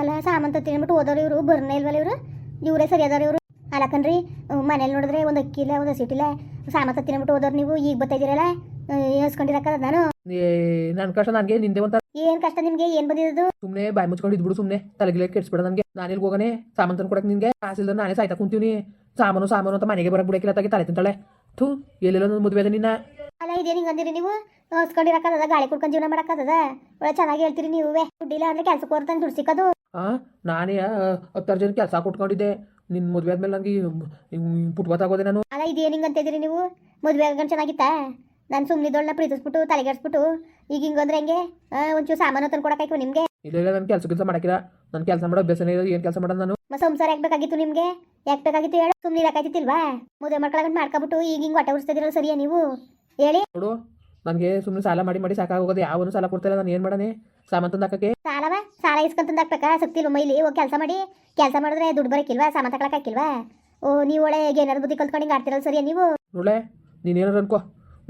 ಅಲ್ಲ ಸಾಮಂತ ತಿನ್ಬಿಟ್ಟು ಓದೋರು ಇವರು ಬರ್ನೇ ಇಲ್ವಲ್ಲ ಇವರು? ಇವರೇ ಸರಿ ಅದಾರ ಇವರು ಅಲ್ಲಕನ್ರಿ ಮನೇಲಿ ನೋಡಿದ್ರೆ ಒಂದು ಅಕ್ಕಿಲ್ಲ ಒಂದು ಸಿಟಿಲ್ಲ ಸಾಮಂತ ತಿನ್ಬಿಟ್ಟು ಓದೋರು ನೀವು ಈಗ ಬರ್ತಾಯಿದ್ದೀರಲ್ಲ ಹೇಳ್ಸ್ಕೊಂಡಿರಕ್ಕ ನಾನು. ಏ ನನ್ನ ಕಷ್ಟ ನನಗೆ ನಿಂದೆ ಅಂತ ಏನ್ ಕಷ್ಟ ನಿಮ್ಗೆ? ಏನ್ ಬಂದಿದ್ದು? ಸುಮ್ನೆ ಬಾಯಿ ಮುಚ್ಕೊಂಡು ಇದ್ಬಿಡು ಸುಮ್ನೆ. ತಲೆಗಿಲೆ ಕೆಡ್ಸ್ಬೇಡ ನನಗೆ. ನಾನು ಇಲ್ಲಿ ಹೋಗನೆ? ಸಾಮಾನು ತಂದು ಕೊಡಕ್ಕೆ ನಿನಗೆ? ಕಾಸಿಲ್ದ ನಾನೇ ಸಾಯ್ತಾ ಕುಂತೀವಿ ಸಾಮಾನು ಸಾಮಾನು ಅಂತ ಮನೆಗೆ ಬರಕ್ ಬಿಡಕ್ಕಿಲ್ಲ ತಗೆ ತಲೆ ತಿಂತಾಳೆ. ಥೂ ಎಲ್ಲೆಲ್ಲ ನನ್ನ ಮದುವೆ ನಿನ್ನ. ಅಲ್ಲ ಇದೇನು ಹಿಂಗೆ ಅಂದಿರಿ ನೀವು? ಹೊಸ್ಕೊಂಡಿರಕ್ಕದ ಗಾಳಿ ಕುಡ್ಕೊಂಡು ಜೀವನ ಮಾಡಕ್ಕದ ಒಳ್ಳೆ ಚೆನ್ನಾಗಿ ಹೇಳ್ತೀರಿ ನೀವೇ. ದುಡ್ಡಿಲ್ಲ ಅಂದ್ರೆ ಕೆಲ್ಸಕ್ಕೆ ಹೋಗ್ತಾನೆ ದುಡ್ಡು ಸಿಕ್ಕೋದು. ಆ ನಾನೇ ಹತ್ತಾರು ಜನ ಕೆಲಸ ಕೊಟ್ಕೊಂಡಿದ್ದೆ. ನಿನ್ನ ಮದುವೆ ಆದ್ಮೇಲೆ ನನಗೆ ಪುಟ್ಬತ್ತಾಗೋದೆ ನಾನು. ಅಲ್ಲ ಇದೇನಿಂಗ್ ಅಂತ ಇದ್ರಿ ನೀವು? ಮದುವೆ ಆಗಂಡು ಚೆನ್ನಾಗಿತ್ತಾ? ನಾನು ಸುಮ್ಮನಿದ್ದೊಳನ್ನ ಪ್ರೀತಿಸ್ಬಿಟ್ಟು ತಲೆಗೆಡ್ಸ್ಬಿಟ್ಟು ಈಗ ಹಿಂಗಂದ್ರೆ ಹೆಂಗೆ? ಆ, ಒಂಚೂರು ಸಾಮಾನು ತಂದು ಕೊಡಕ್ಕಾಯ್ತು ನಿಮಗೆ? ಇಲ್ಲ ಇಲ್ಲ ನಾನು ಕೆಲಸ ಕೆಲಸ ಮಾಡಕ್ಕಿಲ್ಲ. ನಾನು ಕೆಲಸ ಮಾಡೋ ಬೇಸನ ಇಲ್ಲ ಏನು ಕೆಲಸ ಮಾಡೋದು ನಾನು? ಮತ್ತೆ ಸಂಸಾರ ಯಾಕೆ ಬೇಕಾಗಿತ್ತು ನಿಮಗೆ? ಯಾಕೆ ಬೇಕಾಗಿತ್ತು ಹೇಳು. ಸುಮ್ಮನೆ ಇರಕ್ಕಾಯ್ತಿಲ್ವಾ ಮದುವೆ ಮಕ್ಕಳಾಗಂಡು ಮಾಡ್ಕೊಬಿಟ್ಟು ಈಗ ಹಿಂಗೆ ಹೊಟ್ಟೆ ಉಡ್ಸ್ತಿದ್ದೀರಲ್ಲ ಸರಿಯಾ ನೀವು? ಹೇಳಿ. ನೋಡು ನನಗೆ ಸುಮ್ಮನೆ ಸಾಲ ಮಾಡಿ ಮಾಡಿ ಸಾಕಾಗೋದು ಯಾವನು ಸಾಲ ಕೊಡ್ತಾಯಿಲ್ಲ ನಾನು ಏನು ಮಾಡನೆ? ಸಾಮಾನು ತಂದು ಹಾಕಕ್ಕೆ ಸಾಲವ? ಸಾಲ ಇಸ್ಕೊಂತಂದು ತಂದಾಕ್ಬೇಕಾ? ಸಕ್ತಿಲ್ವ ಮೈಲಿ ಹೋಗಿ ಕೆಲಸ ಮಾಡಿ. ಕೆಲಸ ಮಾಡಿದ್ರೆ ದುಡ್ಡು ಬರೋಕ್ಕಿಲ್ವಾ ಸಾಮಾನು ತಗೊಳಕ್ ಹಾಕಿಲ್ವಾ ಓ ನೀವು ಒಳ್ಳೆ ಏನಾದ್ರು ಬುದ್ಧಿ ಕಲ್ತ್ಕೊಂಡು ಹಿಂಗೆ ಆಡ್ತಿರಲ್ಲ ಸರಿಯಾ ನೀವು? ನೋಡ್ಲೆ ನೀನೇನಾರು ಅನ್ಕೋ.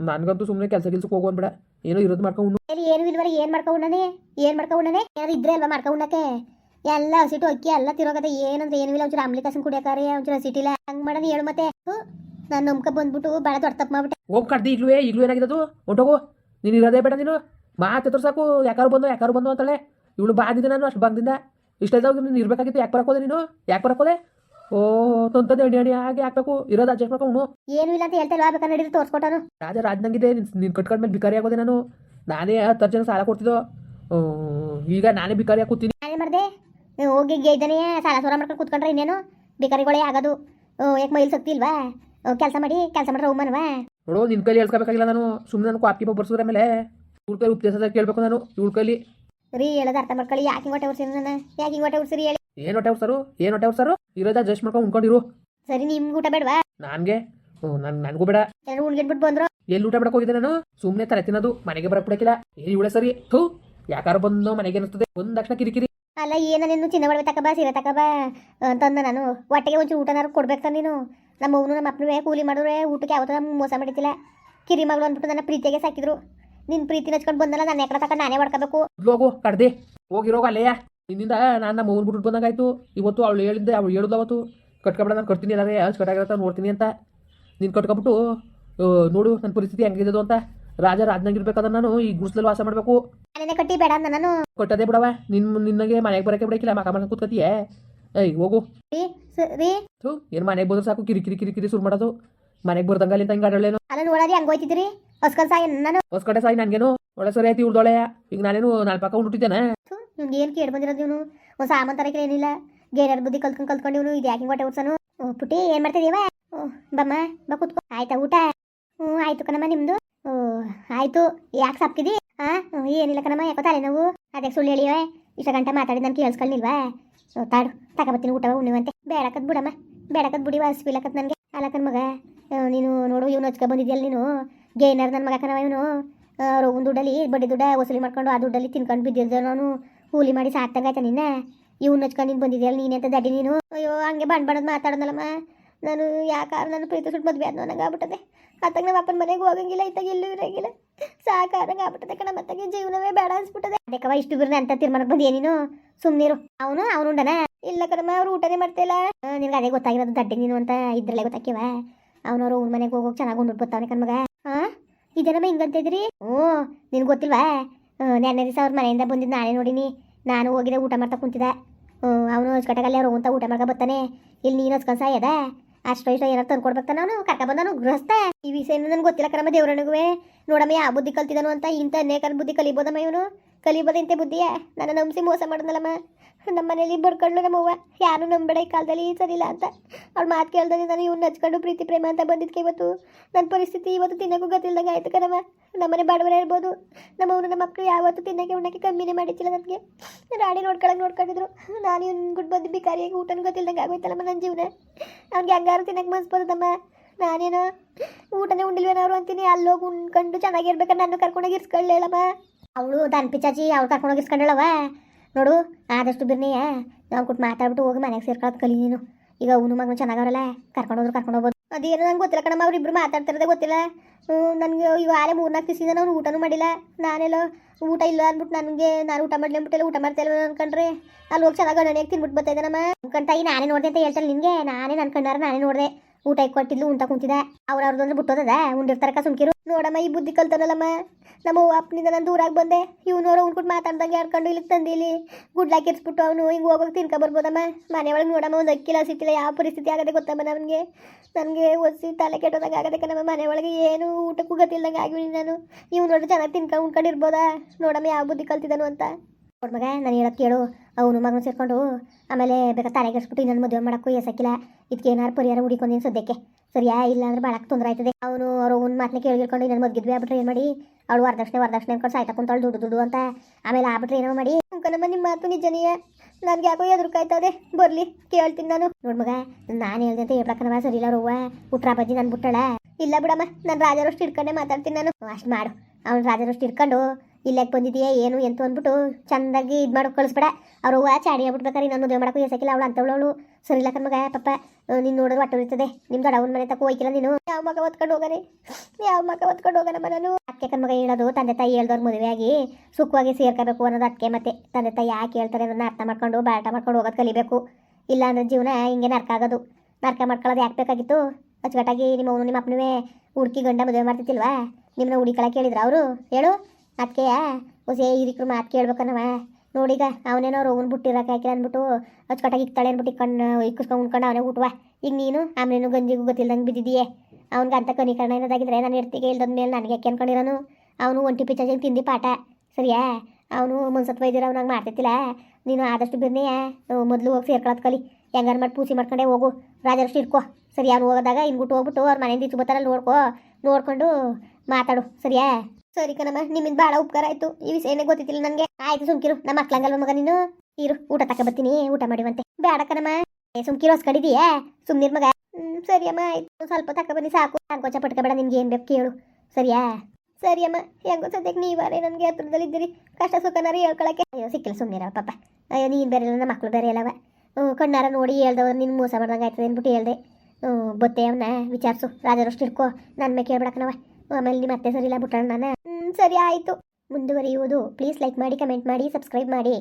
ನನಗಂತೂ ಸುಮ್ಮನೆ ಕೆಲಸ ಕೆಲ್ಸಕ್ಕೆ ಹೋಗೋನ್ ಬೇಡ ಏನೋ ಇರೋದು ಮಾಡ್ಕೊಂಡು ಏನು ಏನು ಇಲ್ವಲ್ಲ ಏನು ಮಾಡ್ಕೊಂಡನೆ ಏನು ಮಾಡ್ಕೊಂಡನೆ ಯಾರು ಇದ್ರೆ ಅಲ್ವಾ ಮಾಡ್ಕೊಂಡಕ್ಕೆ ಎಲ್ಲ ಹಸಿಟ್ಟು ಅಕ್ಕಿ ಎಲ್ಲ ತಿರೋಗದೆ ಏನಂದ್ರೆ ಏನು ಇಲ್ಲ. ಒಂಚೂರು ಅಮ್ಲಿಕಾಸನ್ ಕುಡಿಯಕಾರಿ ಕುಡಿಯಕಾರೆ ಒಂಚೂರು ಹಸಿಟ್ಟಿಲ್ಲ. ಹಂಗೆ ಮಾಡೋದು ಹೇಳು ಮತ್ತೆ. ನಾನು ನಂಬ್ಕ ಬಂದ್ಬಿಟ್ಟು ಭಾಳ ದೊಡ್ಡ ತಪ್ಪು ಮಾಡ್ಬಿಟ್ಟೆ. ಹೋಗಿ ಕಡ್ದು ಈಗಲೂ ಈಗಲೂ ಏನಾಗಿದ್ದು ಹೊಂಟೋಗು. ನೀನು ಇರೋದೇ ಬೇಡ ನೀನು. ಮಾತು ಸಾಕು ಯಾಕಾರು ಬಂದು ಯಾಕಾರು ಬಂದು ಅಂತಾಳೆ. ಇವಳು ಬಾದಿದ್ದೆ ನಾನು ಅಷ್ಟು ಬಂದಿಂದ ಇದ್ದಾವೆ ನೀನು ಇರಬೇಕಾಗಿತ್ತು. ಯಾಕೆ ಬರಕೋದೆ ನೀನು? ಯಾಕೆ ಬರಕೋದೆ ಓ ತಂತಂದು ಅಡಿ ಅಡಿ ಹಾಗೆ ಹಾಕ್ಬೇಕು. ಇರೋದು ಅಡ್ಜಸ್ಟ್ ಮಾಡ್ಕೊಂಡು ಏನು ಇಲ್ಲ ಅಂತ ಹೇಳ್ತಾ ಇಲ್ವಾ? ಬೇಕಾದ್ರೆ ತೋರಿಸ್ಕೊಟ್ಟಾನು ರಾಜ ರಾಜ್ನಂಗಿದೆ. ನೀನು ಕಟ್ಕೊಂಡ್ಮೇಲೆ ಬಿಕಾರಿ ಆಗೋದೆ ನಾನು. ನಾನೇ ಹತ್ತು ಜನ ಸಾಲ ಕೊಡ್ತಿದ್ದೋ. ಈಗ ನಾನೇ ಬಿಕಾರಿ ಕೂತೀನಿ. ನಾನೇ ಮಾಡಿದೆ ಹೋಗಿ ಗೆದ್ದನೆ ಸಾಲ ಸೋರ ಮಾಡ್ಕೊಂಡು ಕೂತ್ಕೊಂಡ್ರೆ ಇನ್ನೇನು? ಬಿಕಾರಿಗಳೇ ಆಗೋದು. ಯಾಕೆ ಮೈಲ್ ಸಕ್ತಿ ಇಲ್ವಾ? ಕೆಲಸ ಮಾಡಿ ಕೆಲಸ ಮಾಡ್ರೆ ಮನವಾ ನೋಡು ನಿನ್ ಕೈಲಿ ಹೇಳ್ಕೊಬೇಕಾಗಿಲ್ಲ ನಾನು. ಸುಮ್ಮನೆ ನಾನು ಕಾಪಿ ಬರ್ಸಿದ್ರೆ ಮೇಲೆ. ಇವ್ಳ ಕೈಲಿ ಉಪದೇಶ ಕೇಳಬೇಕು ನಾನು ಇವ್ಳ ಕೈಲಿ. ರೀ ಹೇಳದ ಅರ್ಥ ಮಾಡ್ಕೊಳ್ಳಿ. ಯಾಕೆ ಹೊಟ್ಟೆ ಉಡ್ಸಿರಿ ನಾನು? ಯಾಕೆ ಹೊಟ್ಟೆ ಉಡ್ಸಿರಿ ಹೇಳಿ. ಏನು ಹೊಟ್ಟೆ ಉಡ್ಸರು ಏನು ಹೊಟ್ಟೆ ಉಡ್ಸರು ಇರೋದ ಜಸ್ಟ್ ಮಾಡ್ಕೊಂಡು ಉಂಕೊಂಡಿರು ಸರಿ ನಿಮ್ಗೆ ಊಟ ಬೇಡವಾ? ನನಗೆ? ನನ್ ನನಗೂ ಬೇಡ. ಎಲ್ಲರೂ ಬಿಟ್ಟು ಬಂದ್ರು? ಎಲ್ಲಿ ಊಟ ಮಾಡಕ್ ಹೋಗಿದ್ದೆ ನಾನು? ಸುಮ್ಮನೆ ತಲೆ ತಿನ್ನೋದು ಮನೆಗೆ ಬರಕ್ ಬಿಡಕ್ಕಿಲ್ಲ. ಏ ಇವಳೆ ಸರಿ. ಥೂ ಯಾಕಾರ ಬಂದು ಮನೆಗೆ ಅನಿಸ್ತದೆ ಒಂದ್ ತಕ್ಷಣ ಕಿರಿಕಿರಿ. ಅಲ್ಲ ಏನ ನೀನು ಚಿನ್ನ ತಕಬ ಸೀರೆ ತಕಬ ಅಂತಂದ ನಾನು. ಹೊಟ್ಟೆಗೆ ಒಂಚೂರು ಊಟನಾರು ಕೊಡ್ಬೇಕು ನೀನು. ನಮ್ಮ ಅವನು ನಮ್ಮ ಅಪ್ಪನೂ ಕೂಲಿ ಮಾಡಿದ್ರೆ ಊಟಕ್ಕೆ ಯಾವತ್ತೂ ನಮ್ಮ ಮೋಸ ಮಾಡಿದ್ದಿಲ್ಲ. ಕಿರಿ ಮಗಳು ಅಂದ್ಬಿಟ್ಟು ನನ್ನ ಪ್ರೀತಿಗೆ ಸಾಕಿದ್ರು. ನಿನ್ನ ಪ್ರೀತಿ ನಚ್ಕೊಂಡು ಬಂದಲ್ಲ ನಾನು ಎಕಡೆ ತಕ ನಾನೇ ಹೊಡ್ಕೋಬೇಕು. ಹೋಗು ಕಡ್ದೆ ಹೋಗಿರೋಗ ಅಲ್ಲೇ ನಿನ್ನಿಂದ ನಾನು ನಮ್ಮ ಅವ್ನು ಬಿಟ್ಟು ಬಂದಂಗಾಯ್ತು. ಇವತ್ತು ಅವಳು ಹೇಳಿದ್ದೆ ಅವಳು ಹೇಳಿದ್ಲು ಅವತ್ತು. ಕಟ್ಕೊಬೇಡ ನಾನು ಕಟ್ತೀನಿ ಅಲ್ಲೇ ಅಲ್ಲಿ ಕಟ್ಟಾಗಿರತ್ತ ನೋಡ್ತೀನಿ ಅಂತ. ನೀನು ಕಟ್ಕೊಬಿಟ್ಟು ನೋಡು ನನ್ನ ಪರಿಸ್ಥಿತಿ ಹೆಂಗಿದ್ದು ಅಂತ. ರಾಜ ರಾಜನಾಗಿರ್ಬೇಕಾದ್ರೆ ನಾನು ಈ ಗುಡ್ಸ್ಲಲ್ಲಿ ವಾಸ ಮಾಡಬೇಕು. ಕಟ್ಟಿ ಬೇಡ ನಾನು. ಕೊಟ್ಟದೆ ಬಿಡವ. ನಿನ್ನ ನಿನ್ನಗೆ ಮನೆಗೆ ಬರೋಕೆ ಬಿಡಕ್ಕಿಲ್ಲ ಮಕ ಮನೆ ಕೂತ್ಕತಿಯೇ. ಏಯ್ ಹೋಗು. ರೀ ಸ- ರೀ. ಥೂ ಏನು ಮನೆಗೆ ಬಂದ್ರೆ ಸಾಕು ಕಿರಿ ಕಿರಿ ಕಿರಿ ಕಿರಿ ಶುರು ಮಾಡೋದು. ಮನೆಗೆ ಬರ್ದಂಗಲ್ಲಿ ಅಂತ ಹಿಂಗೆ ಆಡಲೇನು ಅಲ್ಲ ನೋಡೋದು ಹೆಂಗ್ ಹೋಯ್ತಿದ್ರಿ. ಹೊಸ್ಕಲ್ ಸಾಯಿ ನಾನು ಹೊಸ್ಕಡೆ ಸಾಯಿ ನನಗೇನು? ಒಳ್ಳೆ ಸರಿ ಆಯ್ತು ಉಳ್ದೊಳೆ ಈಗ ನಾನೇನು ನಾಲ್ಕು ಪಕ್ಕ ಉಂಟಿದ್ದೇನೆ ನಿಮ್ಗೆ ಏನು ಕೇಳಿ ಬಂದಿರೋದು ಇವನು? ಒಂದು ಸಾಮಾನ್ ತರಕ್ಕೆ ಏನಿಲ್ಲ. ಗೇನರ್ ಬುದ್ಧಿ ಕಲ್ತ್ಕೊಂಡು ಕಲ್ತ್ಕೊಂಡು ಇವನು ಇದು ಯಾಕೆ ಹೊಟ್ಟೆ ಉಡ್ಸನು ಓ ಪುಟಿ ಏನು ಮಾಡ್ತಿದೀವ ಓ ಬಮ್ಮ ಬಾ ಕೂತ್ಕೋ. ಆಯ್ತಾ ಊಟ? ಹ್ಞೂ ಆಯ್ತು ಕಣಮ್ಮ ನಿಮ್ದು? ಓ ಆಯ್ತು. ಯಾಕೆ ಸಾಪ್ಕಿದಿ ಹಾಂ ಏನಿಲ್ಲ ಕಣಮ್ಮ ಯಾಕೋ ತಲೆನೋವು ಅದಕ್ಕೆ ಸುಳ್ಳು ಹೇಳಿವೆ? ಇಷ್ಟ ಗಂಟೆ ಮಾತಾಡಿ ನಾನು ಕೇಳಿಸ್ಕೊಳ್ಳಿಲ್ವಾ ಓ ತಾಡು, ತಗೊಬತ್ತೀನಿ ಊಟ ಉಣ್ಣುವಂತೆ. ಬೇಡಕತ್ ಬಿಡಮ್ಮ, ಬೇಡಕತ್ ಬಿಡಿ ವಾಸಿಬಿಲ್ಲಕತ್ ನನಗೆ. ಅಲಕನ್ ಮಗ ನೀನು ನೋಡು, ಇವ್ನು ಹಚ್ಕೊ ಬಂದಿದ್ಯಲ್ಲ ನೀನು. ಗೇನರ್ ನನ್ನ ಮಗ ಕನವ ಇವನು. ಒಂದು ದುಡ್ಡಲ್ಲಿ, ಬಡ್ಡಿ ದುಡ್ಡ ವಸೂಲಿ ಮಾಡ್ಕೊಂಡು ಆ ದುಡ್ಡಲ್ಲಿ ತಿನ್ಕೊಂಡು ಬಿದ್ದಿದ್ದೆ ನಾನು. ಕೂಲಿ ಮಾಡಿ ಸಾಕ್ತಂಗಾಯ್ತ ನಿನ್ನ? ಇವ್ನ ಹಚ್ಕೊಂಡು ನೀನು ಬಂದಿದ್ಯಲ್ಲ ನೀನೆ ಅಂತ ದಡ್ಡಿ ನೀನು? ಅಯ್ಯೋ, ಹಂಗೆ ಬಣ್ಣ ಬಣ್ಣದ ಮಾತಾಡೋದಲ್ಲಮ್ಮ. ನಾನು ಯಾಕಾರ ಪ್ರೀತಿ ಸುಟ್ಟು ಮದ್ವೆ ಆದ ನನಗೆ ಆಗ್ಬಿಟ್ಟದೆ. ಅತ್ತಾಗ ನಮ್ಮ ಅಪ್ಪನ ಮನೆಗೆ ಹೋಗಂಗಿಲ್ಲ, ಇತ್ತಾಗ ಎಲ್ಲೂ ಇರಂಗಿಲ್ಲ. ಸಾಕಾರಂಗೆ ಆಗ್ಬಿಟ್ಟದೆ ಕಣ, ಮತ್ತೆ ಜೀವನವೇ ಬೇಡ ಅನ್ಸ್ಬಿಟ್ಟದೆ. ಅದಕ್ಕವ ಇಷ್ಟು ಬಿರ್ನೆ ಅಂತ ತೀರ್ಮಾನಕ್ಕೆ ಬಂದಿಯ ನೀನು? ಸುಮ್ಮನಿರು ಅವನು ಅವನು ಉಂಡನ? ಇಲ್ಲ ಕಣಮ್ಮ, ಅವ್ರು ಊಟನೇ ಮಾಡ್ತಿಲ್ಲ ನಿನ್ಗೆ ಅದೇ ಗೊತ್ತಾಗಿರೋದು ದಡ್ಡೆ ನೀನು ಅಂತ ಇದ್ರಲ್ಲೇ ಗೊತ್ತಾಕಿವ ಅವನವ್ರು ಅವ್ನ ಮನೆಗೆ ಹೋಗೋಕೆ ಚೆನ್ನಾಗಿ ಉಂಡು ಬರ್ತಾವನೆ ಕಣ್ಮಗ. ಇದೇನಮ್ಮ ಹಿಂಗಂತ ಇದ್ರಿ? ಹ್ಞೂ ನಿನ್ಗೆ ಗೊತ್ತಿಲ್ವಾ? ನೆನ್ನೆ ದಿವಸ ಅವ್ರ ಮನೆಯಿಂದ ಬಂದಿದ್ ನಾನೇ ನೋಡಿನಿ. ನಾನು ಹೋಗಿದ್ದೆ ಊಟ ಮಾಡ್ತಾ ಕುಂತಿದ್ದೆ. ಅವನು ಹಚ್ಕಟ್ಟಾಗಲ್ಲಿ ಅವ್ರು ಅಂತ ಊಟ ಮಾಡ್ಕೊ ಬರ್ತಾನೆ. ಇಲ್ಲಿ ನೀನು ಸಾಯದ? ಅಷ್ಟು ಇಷ್ಟ ಏನಾರು ತಂದು ಅವನು ಕರ್ಕ ಬಂದನು ಗೃಹಸ್ಥ. ಈ ವಿಷಯ ನನಗೆ ಗೊತ್ತಿಲ್ಲ ಕರಮ್ಮ ನಗುವೆ ನೋಡಮ್ಮ, ಯಾವ ಬುದ್ಧಿ ಕಲ್ತಿದನು ಅಂತ ಇಂಥ ಅನೇಕ ಬುದ್ಧಿ ಕಲಿಬೋದಮ್ಮ ಇವನು. ಕಲಿಬೋದಂತೆ ಬುದ್ಧಿಯ. ನನ್ನ ನಂಬಿಸಿ ಮೋಸ ಮಾಡಿದ್ನಲ್ಲಮ್ಮ. ನಮ್ಮ ಮನೇಲಿ ಬರ್ಕೊಂಡು ನಮ್ಮವ್ವ ಯಾರು ನಂಬೇಡ ಈ ಕಾಲದಲ್ಲಿ ಸರಿಲ್ಲ ಅಂತ. ಅವ್ಳ ಮಾತು ಕೇಳ್ದಲ್ಲಿ ನಾನು ಇವ್ನ ನಚ್ಕೊಂಡು ಪ್ರೀತಿ, ಪ್ರೇಮ ಅಂತ ಬಂದಿದ್ದಕ್ಕೆ ಇವತ್ತು. ನನ್ನ ಪರಿಸ್ಥಿತಿ ಇವತ್ತು ತಿನ್ನೋಕ್ಕೂ ಗೊತ್ತಿಲ್ದಂಗೆ ಆಯ್ತು ಕಣಮ್ಮ ನಮ್ಮನೆ ಬಡವರೇ ಇರ್ಬೋದು. ನಮ್ಮವ್ರು ನಮ್ಮ ಮಕ್ಕಳು ಯಾವತ್ತು ತಿನ್ನಕ್ಕೆ, ಉಣ್ಣಕ್ಕೆ ಕಮ್ಮಿನೇ ಮಾಡಿದ್ದಿಲ್ಲ ನನಗೆ. ರಾಣಿ ನೋಡ್ಕೊಳಕ್ಕೆ ನೋಡ್ಕೊಂಡಿದ್ರು. ನಾನು ಇವ್ನ ಗುಡ್ ಬಂದು ಬಿಕಾರಿಯಾಗಿ ಊಟನೂ ಗೊತ್ತಿಲ್ದಂಗೆ ಆಗೋಯ್ತಲ್ಲಮ್ಮ ನನ್ನ ಜೀವನ. ಅವ್ನಿಗೆ ಹಂಗಾರು ತಿನ್ನಕ್ಕೆ ಮನ್ಸ್ಬೋದಮ್ಮ ನಾನೇನೋ ಊಟನೇ ಉಂಡಿಲ್ವೇನೋ ಅವರು ಅಂತೀನಿ. ಅಲ್ಲೋಗಿ ಉಣ್ಕೊಂಡು ಚೆನ್ನಾಗಿರ್ಬೇಕಾದ್ರೆ ನಾನು ಕರ್ಕೊಂಡೋಗಿ ಇರ್ಸ್ಕೊಳ್ಳೇಳಮ್ಮ. ಅವಳು ದನ್ ಪಿಚಾಚಿ ಅವ್ಳು ಕರ್ಕೊಂಡೋಗಿ ಇಸ್ಕೊಂಡಳವ ನೋಡು, ಆದಷ್ಟು ಬಿರ್ನೆಯ ನಾವು ಕೊಟ್ಟು ಮಾತಾಡ್ಬಿಟ್ಟು ಹೋಗಿ ಮನೆಗೆ ಸೇರ್ಕೊಳ್ಳೋದು ಕಲಿ ನೀನು. ಈಗ ಅವನು ಮಗನು ಚೆನ್ನಾಗವ್ರಲ್ಲ, ಕರ್ಕೊಂಡು ಹೋದ್ರು ಕರ್ಕೊಂಡು ಹೋಗ್ಬೋದು. ಅದೇನೋ ನಂಗೆ ಗೊತ್ತಿಲ್ಲ ಕಣಮ್ಮ ಇಬ್ಬರು ಮಾತಾಡ್ತಿರೋದೇ ಗೊತ್ತಿಲ್ಲ. ನನಗೆ ಆಲೆ ಮೂರ್ನಾಲ್ಕು ದಿವಸದಿಂದ ನಾನು ಊಟನೂ ಮಾಡಿಲ್ಲ. ನಾನೆಲ್ಲ ಊಟ ಇಲ್ಲ ಅಂದ್ಬಿಟ್ಟು ನನಗೆ, ನಾನು ಊಟ ಮಾಡ್ಲಿ ಅಂದ್ಬಿಟ್ಟು ಊಟ ಮಾಡ್ತಾ ಇಲ್ಲ ಅನ್ಕೊಂಡ್ರೆ ಅಲ್ಲಿ ಹೋಗಿ ಚೆನ್ನಾಗಿ ನನಗೆ ತಿನ್ಬಿಟ್ಟು ಬರ್ತಾ ಇದ್ದಾನಮ್ಮ. ಅನ್ಕೊಂತಾಯಿ ನಾನೇ ನೋಡಿದೆ ಅಂತ ಹೇಳ್ತಾರೆ ನಿನಗೆ. ನಾನೇ ನನ್ನ ನಾನೇ ನೋಡಿದೆ. ಊಟ ಕೊಟ್ಟಿದ್ಲು? ಉಂಟ ಕುಂತಿದ ಅವ್ರ ಅವ್ರದ್ದು ಬಿಟ್ಟೋದದ ಉಂಡಿರ್ತಾರಕ ಸುಮ್ಕಿರು. ನೋಡಮ್ಮ, ಈ ಬುದ್ಧಿ ಕಲ್ತಾನಲ್ಲಮ್ಮ. ನಮ್ಮ ಅಪ್ಪನಿಂದ ನಾನು ದೂರಾಗಿ ಬಂದೆ. ಇವ್ನವ್ರು ಉಂಡ್ಬಿಟ್ಟು ಮಾತಾಡ್ದಂಗೆ ಯಾರ್ಕೊಂಡು ಇಲ್ಲಿ ತಂದಿಲಿ. ಗುಡ್ಲಾಕಿ ಇರ್ಸ್ಬಿಟ್ಟು ಅವನು ಹಿಂಗೆ ಹೋಗೋಕೆ ತಿನ್ಕೊ ಬರ್ಬೋದಮ್ಮ. ಮನೆ ಒಳಗೆ ನೋಡಮ್ಮ, ಒಂದು ಅಕ್ಕಿಲ್ಲ ಸಿಕ್ಕಿಲ್ಲ ಯಾವ ಪರಿಸ್ಥಿತಿ ಆಗದೆ ಗೊತ್ತಮ್ಮ ನನಗೆ. ನನಗೆ ಒಸಿ ತಲೆ ಕೆಟ್ಟೋದಾಗ ಆಗದೆ ನಮ್ಮ ಮನೆ ಒಳಗೆ ಏನು ಊಟಕ್ಕೂ ಗತಿಲ್ದಂಗೆ ಆಗಿವಿ ನಾನು. ಇವ್ನು ನೋಡಿ ಚೆನ್ನಾಗಿ ತಿನ್ಕೊಂಡು ಉಂಡ್ಕೊಂಡಿರ್ಬೋದಾ ನೋಡಮ್ಮ, ಯಾವ ಬುದ್ಧಿ ಕಲ್ತಿದ್ದಾನು ಅಂತ. ನೋಡ್ ಮಗ ನಾನು ಹೇಳೋದು ಕೇಳು. ಅವನು ಮಗನ ಸೇರ್ಕೊಂಡು ಆಮೇಲೆ ಬೇಕಾ ತಲೆಗೆ ಹಚ್ಬಿಟ್ಟು ಇನ್ನೊಂದು ಮದುವೆ ಮಾಡೋಕ್ಕೂ ಎಸಕ್ಕಿಲ್ಲ. ಇದಕ್ಕೆ ಏನಾರು ಪರಿಹಾರ ಹುಡಿಕೊಂಡಿನ ಸದ್ಯಕ್ಕೆ? ಸರಿಯಾ? ಇಲ್ಲ ಅಂದ್ರೆ ಭಾಳ ತೊಂದರೆ ಆಯ್ತದೆ. ಅವನು ಅವರು ಒಂದು ಮಾತನ್ನ ಕೇಳಿಕೊಂಡು ಇನ್ನೊಂದು ಮದ್ಗಿದ್ವಿ ಆಗ್ಬಿಟ್ರೆ ಏನು ಮಾಡಿ? ಅವಳು ವರದಕ್ಷಿಣೆ ವರದಕ್ಷಿಣೆ ಅನ್ಕೊಂಡು ಸಾಯ್ತಾ ಕುಂತಾಳು ದುಡ್ಡು ದುಡ್ಡು ಅಂತ. ಆಮೇಲೆ ಆಗ್ಬಿಟ್ರೆ ಏನೋ ಮಾಡಿ? ನಮ್ಮ ನಿಮ್ಮ ಮಾತು ನಿಜನೇ ನನ್ಗೆ ಯಾಕೋ ಎದುರುಕಾಯ್ತದೆ ಬರ್ಲಿ, ಕೇಳ್ತೀನಿ ನಾನು. ನೋಡ್ ಮಗ, ನಾನು ಹೇಳ್ದೆ ಅಂತ ಹೇಳ್ಬೇಕನವ ಸರಿ ಇಲ್ಲ ಅವ್ರವ್ವ ಉಟ್ರಾ ಬಜ್ಜಿ ನಾನು ಬಿಟ್ಟಳ. ಇಲ್ಲ ಬಿಡಮ್ಮ, ನಾನು ರಾಜರಷ್ಟು ಇಟ್ಕೊಂಡೆ ಮಾತಾಡ್ತೀನಿ ನಾನು. ಅಷ್ಟು ಮಾಡು. ಅವ್ನು ರಾಜರಷ್ಟು ಇಟ್ಕೊಂಡು ಇಲ್ಲಕ್ಕೆ ಬಂದಿದೆಯಾ ಏನು ಎಂತ ಅಂದ್ಬಿಟ್ಟು ಚಂದಾಗಿ ಇದು ಮಾಡೋಕೆ ಕಳಿಸ್ಬೇಡ. ಅವ್ರವ್ವ ಚಾಡಿ ಆಗ್ಬಿಡ್ಬೇಕಾರೆ ಇನ್ನೊಂದು ಮದುವೆ ಮಾಡೋಕ್ಕೂ ಎಸಕಿಲ್ಲ ಅವಳು ಅಂತವಳು ಅವಳು ಸರಿ ಇಲ್ಲ ಮಗ ಪಪ್ಪ ನೀನು ನೋಡಿದ್ರೆ ಒಟ್ಟು ಇರ್ತದೆ ನಿಮ್ಮ ದೊಡ್ಡವನ ಮನೆ ತಕ್ಕ ಹೋಯ್ಕಿಲ್ಲ ನೀನು. ಯಾವ ಮಗ ಹೊತ್ಕೊಂಡು ಹೋಗಾನೆ ಯಾವ ಮಗ ಹೊತ್ಕೊಂಡು ಹೋಗೋಣಮ್ಮ ನಾನು? ಅಕ್ಕೆ ಕನ್ ಮಗ ಹೇಳೋದು ತಂದೆ ತಾಯಿ ಹೇಳ್ದವ್ರ ಮದುವೆ ಆಗಿ ಸುಖವಾಗಿ ಸೇರ್ಕೋಬೇಕು ಅನ್ನೋದು ಅದಕ್ಕೆ ಮತ್ತೆ. ತಂದೆ ತಾಯಿ ಯಾಕೆ ಹೇಳ್ತಾರೆ ಅನ್ನೋದನ್ನ ಅರ್ಥ ಮಾಡ್ಕೊಂಡು ಬಾಟ ಮಾಡ್ಕೊಂಡು ಹೋಗೋದು ಕಲಿಬೇಕು. ಇಲ್ಲ ಅಂದ್ರೆ ಜೀವನ ಹಿಂಗೆ ನರ್ಕ ಆಗೋದು. ನರ್ಕ ಮಾಡ್ಕೊಳ್ಳೋದು ಯಾಕೆ ಬೇಕಾಗಿತ್ತು? ಅಚ್ಚುಕಟ್ಟಾಗಿ ನಿಮ್ಮ ಅವನು ನಿಮ್ಮ ಅಪ್ಪನವೇ ಹುಡುಕಿ ಗಂಡ ಮದುವೆ ಮಾಡ್ತಿತ್ತಿಲ್ವಾ ನಿಮ್ಮನ್ನ ಹುಡುಕಳ ಕೇಳಿದ್ರು ಅವರು? ಹೇಳು. ಅದಕ್ಕೆ ಹೊಸ ಇದಕ್ಕೆ ಮಾತು ಕೇಳ್ಬೇಕನವ. ನೋಡಿಗ ಅವನೇನೋ ರೋಗನ್ ಬಿಟ್ಟಿರಕ್ಕೆ ಹಾಕಿಲ್ಲ ಅಂದ್ಬಿಟ್ಟು ಅಚ್ಚುಕಟ್ಟಾಗಿ ಇಕ್ತಾಳೆ ಅಂದ್ಬಿಟ್ಟು ಇಕ್ಕೊಂಡು ಇಕ್ಕಿಸ್ಕೊಂಡು ಉಣ್ಕೊಂಡು ಅವನೇ ಹುಟ್ಟುವ ಈಗ ನೀನು ಆಮೇಲೆ ಗಂಜಿಗೂ ಗೊತ್ತಿಲ್ಲದಂಗೆ ಬಿದ್ದಿದೆಯೇ ಅವ್ನಿಗೆ ಅಂತ ಕನಿಕರಣ ಏನಾದಾಗಿದ್ರೆ ನಾನು ಇರ್ತಿಗೆ ಇಲ್ಲದ ಮೇಲೆ ನನಗೆ ಯಾಕೆ ಅನ್ಕೊಂಡಿರೋನು? ಅವನು ಒಂಟಿ ಪಿಚ್ಚ ತಿಂದಿ ಪಾಠ. ಸರಿಯಾ? ಅವನು ಮುನ್ಸತ್ವ ಇದ್ದೀರ ಅವ್ನಂಗೆ ಮಾಡ್ತಿತ್ತಿಲ್ಲ ನೀನು ಆದಷ್ಟು ಬಿರ್ನೆಯ. ಮೊದಲು ಹೋಗಿ ಸೇರ್ಕೊಳ್ಳೋದು ಕಲಿ. ಹೆಂಗಾರು ಮಾಡಿ ಪೂಸಿ ಮಾಡ್ಕೊಂಡೆ ಹೋಗು. ರಾಜರಷ್ಟು ಇಟ್ಕೋ ಸರಿ ಅವ್ನು ಹೋಗೋದಾಗ ಇನ್ಬಿಟ್ಟು ಹೋಗ್ಬಿಟ್ಟು ಅವ್ರ ಮನೆಯಿಂದ ಇಚ್ಚು ಬರ್ತಾರಲ್ಲ ನೋಡ್ಕೋ. ನೋಡ್ಕೊಂಡು ಮಾತಾಡು. ಸರಿಯಾ? ಸರಿ ಕಣಮ್ಮ, ನಿಮ್ಮಿಂದ ಭಾಳ ಉಪಕಾರ ಆಯ್ತು. ಈ ವಿಷಯನೇ ಗೊತ್ತಿಲ್ಲ ನನಗೆ. ಆಯ್ತು ಸುಮ್ಕಿರು, ನಮ್ಮ ಮಕ್ಳಂಗಲ್ವ ಮಗ ನೀನು? ಇರು, ಊಟ ತಕ ಬರ್ತೀನಿ, ಊಟ ಮಾಡಿವಂತೆ. ಬೇಡ ಕಣಮ್ಮ. ಸುಮ್ಕಿರು ಹೊಸ್ಕಡಿದೀಯಾ ಸುಮ್ನಿರ್ ಮಗ. ಹ್ಮ್, ಸರಿ ಅಮ್ಮ, ಆಯ್ತು. ಸ್ವಲ್ಪ ತಕ ಬನ್ನಿ, ಸಾಕು. ಸಂಕೋಚ ಪಟ್ಕೋಬೇಡ ನಿನ್ಗೆ ಏನು ಬೇಕು ಕೇಳು. ಸರಿಯಾ? ಸರಿ ಅಮ್ಮ, ಹೆಂಗೋ ಸದ್ಯಕ್ಕೆ ನೀವಾರೇ ನನಗೆ ಹತ್ರದಲ್ಲಿದ್ದೀರಿ ಕಷ್ಟ ಸುಖನಾರಿ ಹೇಳ್ಕೊಳಕ್ಕೆ. ಅಯ್ಯೋ, ಸಿಕ್ಕಿಲ್ಲ ಸುಮ್ಮನಿರ ಪಾಪ. ಅಯ್ಯೋ, ನೀನು ಬೇರೆ ಇಲ್ಲ ನಮ್ಮ ಮಕ್ಳು ಬೇರೆ ಇಲ್ಲವ ಹ್ಞೂ ಕಣ್ಣಾರ ನೋಡಿ ಹೇಳ್ದವ್ರು, ನಿನ್ ಮೋಸ ಮಾಡ್ದಂಗೆ ಆಯ್ತದೆ ಅಂದ್ಬಿಟ್ಟು ಹೇಳ್ದೆ. ಹ್ಞೂ ಬೊತ್ತೆ ಅವನ್ನ ವಿಚಾರಿಸು, ರಾಜರಷ್ಟು ಇಟ್ಕೋ ನನ್ನ ಮೇಲೆ ಕೇಳ್ಬೇಡಕ್ಕನವ ಆಮೇಲೆ ನಿಮ್ಮ ಅತ್ತೆ ಸರಿ ಇಲ್ಲ ಬಿಟ್ಟಣ ನಾನು? ಹ್ಞೂ ಸರಿ, ಆಯಿತು. ಮುಂದುವರಿಯುವುದು. ಪ್ಲೀಸ್ ಲೈಕ್ ಮಾಡಿ, ಕಮೆಂಟ್ ಮಾಡಿ, ಸಬ್ಸ್ಕ್ರೈಬ್ ಮಾಡಿ.